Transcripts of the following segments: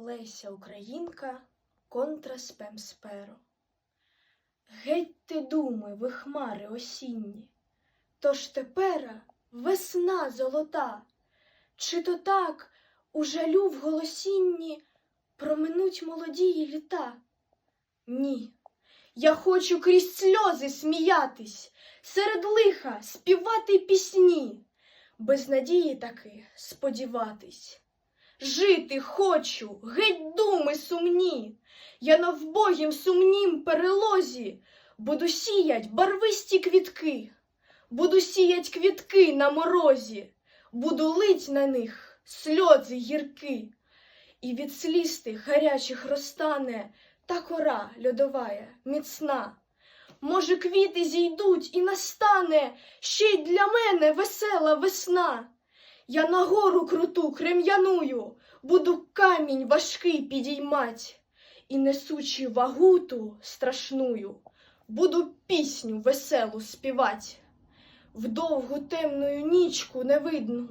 Леся Українка контра спемсперо. Геть ти думи, ви хмари осінні, тож тепера весна золота, чи то так у жалю в голосінні проминуть молодії літа? Ні, я хочу крізь сльози сміятись, серед лиха співати пісні, без надії таки сподіватись. Жити хочу, геть думи сумні. Я на вбогім сумнім перелозі буду сіять барвисті квітки, буду сіять квітки на морозі, буду лить на них сльози гірки, і від сліз тих гарячих розтане та кора льодовая, міцна. Може, квіти зійдуть і настане ще й для мене весела весна. Я на гору круту крем'яную, буду камінь важкий підіймать, і несучи вагуту страшную, буду пісню веселу співать. В довгу темною нічку невидну,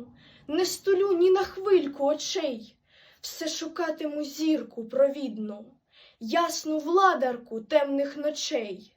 не стулю ні на хвильку очей, все шукатиму зірку провідну, ясну владарку темних ночей.